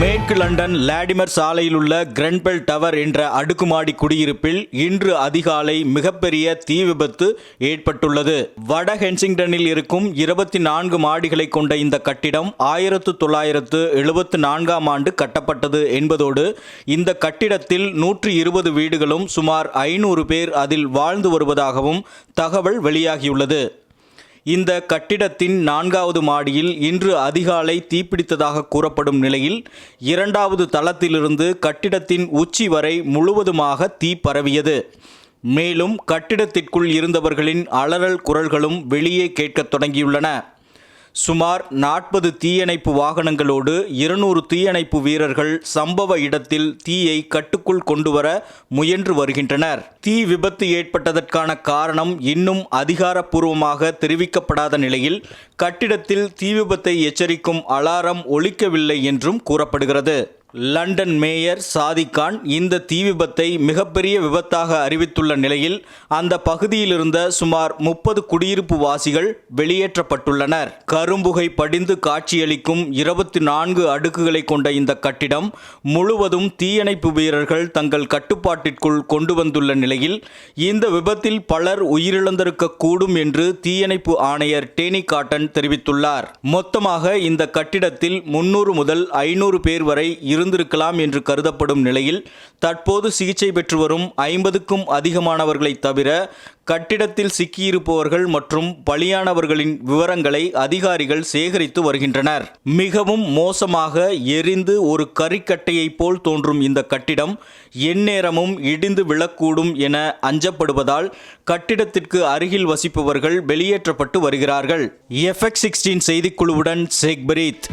மேற்கு லண்டன் லாடிமர் சாலையில் உள்ள கிரன்பெல் டவர் என்ற அடுக்குமாடி குடியிருப்பில் இன்று அதிகாலை மிகப்பெரிய தீ விபத்து ஏற்பட்டுள்ளது. வட ஹென்சிங்டனில் இருக்கும் இருபத்தி நான்கு மாடிகளை கொண்ட இந்த கட்டிடம் ஆயிரத்து தொள்ளாயிரத்து எழுபத்து நான்காம் ஆண்டு கட்டப்பட்டது என்பதோடு இந்த கட்டிடத்தில் நூற்றி இருபது வீடுகளும் சுமார் ஐநூறு பேர் அதில் வாழ்ந்து வருவதாகவும் தகவல் வெளியாகியுள்ளது. இந்த கட்டிடத்தின் நான்காவது மாடியில் இன்று அதிகாலை தீப்பிடித்ததாக கூறப்படும் நிலையில் இரண்டாவது தளத்திலிருந்து கட்டிடத்தின் உச்சி வரை முழுவதுமாக தீ பரவியது. மேலும் கட்டிடத்திற்குள் இருந்தவர்களின் அலறல் குரல்களும் வெளியே கேட்கத் தொடங்கியுள்ளன. சுமார் நாற்பது தீயணைப்பு வாகனங்களோடு இருநூறு தீயணைப்பு வீரர்கள் சம்பவ இடத்தில் தீயை கட்டுக்குள் கொண்டுவர முயன்று வருகின்றனர். தீ விபத்து ஏற்பட்டதற்கான காரணம் இன்னும் அதிகாரப்பூர்வமாக தெரிவிக்கப்படாத நிலையில் கட்டிடத்தில் தீ விபத்தை எச்சரிக்கும் அலாரம் ஒழிக்கவில்லை என்றும் கூறப்படுகிறது. லண்டன் மேயர் சாதிகான் இந்த தீ விபத்தை மிகப்பெரிய விபத்தாக அறிவித்துள்ள நிலையில் அந்த பகுதியில் இருந்த சுமார் முப்பது குடியிருப்பு வாசிகள் வெளியேற்றப்பட்டுள்ளனர். கரும்புகை படிந்து காட்சியளிக்கும் இருபத்தி நான்கு அடுக்குகளை கொண்ட இந்த கட்டிடம் முழுவதும் தீயணைப்பு வீரர்கள் தங்கள் கட்டுப்பாட்டிற்குள் கொண்டு வந்துள்ள நிலையில் இந்த விபத்தில் பலர் உயிரிழந்திருக்க கூடும் என்று தீயணைப்பு ஆணையர் டேனி காட்டன் தெரிவித்துள்ளார். மொத்தமாக இந்த கட்டிடத்தில் முன்னூறு முதல் ஐநூறு பேர் வரை இருந்திருக்கலாம் என்று கருதப்படும் நிலையில் தற்போது சிகிச்சை பெற்று வரும் ஐம்பதுக்கும் அதிகமானவர்களை தவிர கட்டிடத்தில் சிக்கியிருப்பவர்கள் மற்றும் பலியானவர்களின் விவரங்களை அதிகாரிகள் சேகரித்து வருகின்றனர். மிகவும் மோசமாக எரிந்து ஒரு கறிக்கட்டையைப் போல் தோன்றும் இந்த கட்டிடம் எந்நேரமும் இடிந்து விழக்கூடும் என அஞ்சப்படுவதால் கட்டிடத்திற்கு அருகில் வசிப்பவர்கள் வெளியேற்றப்பட்டு வருகிறார்கள். எஃப்எக்ஸ் சிக்ஸ்டீன் செய்திக்குழுவுடன் ஷேக் பரீத்